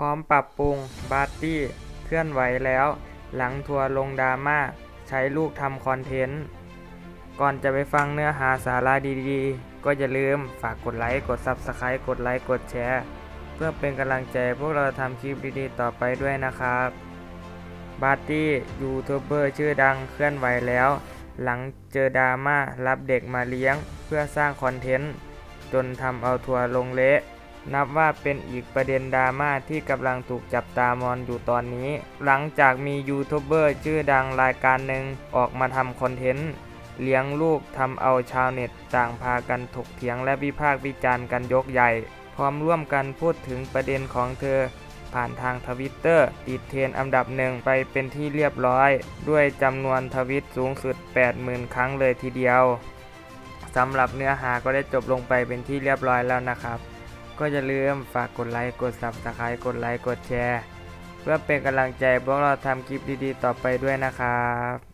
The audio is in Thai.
ร้อมปรับปรุงบาร์ตี้เคลื่อนไหวแล้ว หลังทัวร์ลงดราม่าใช้ลูกทำคอนเทนต์ ก่อนจะไปฟังเนื้อหาสาระดีๆ ก็อย่าลืมฝากกดไลค์ กด Subscribe กดไลค์ กดแชร์ เพื่อเป็นกำลังใจพวกเราทำคลิปดีๆ ต่อไปด้วยนะครับ บาร์ตี้ยูทูบเบอร์ชื่อดังเคลื่อนไหวแล้ว หลังเจอดราม่ารับเด็กมาเลี้ยง เพื่อสร้างคอนเทนต์ จนทำเอาทัวร์ลงเละ นับว่าเป็นอีกประเด็นดราม่าที่กำลังถูกจับตามองอยู่ตอนนี้ หลังจากมียูทูบเบอร์ชื่อดังรายการหนึ่งออกมาทำคอนเทนต์เลี้ยงลูกทำเอาชาวเน็ตต่างพากันถกเถียงและวิพากษ์วิจารณ์กันยกใหญ่ พร้อมร่วมกันพูดถึงประเด็นของเธอ ผ่านทางทวิตเตอร์ติดเทรนอันดับหนึ่งไปเป็นที่เรียบร้อย ด้วยจำนวนทวิตสูงสุด 80,000 ครั้งเลยทีเดียวสำหรับเนื้อหาก็ได้จบลงไปเป็นที่เรียบร้อยแล้วนะครับ ก็อย่าลืมฝากกดไลค์กด Subscribe กดไลค์กดแชร์ เพื่อเป็นกำลังใจพวกเราทำคลิปดีๆ ต่อไปด้วยนะครับ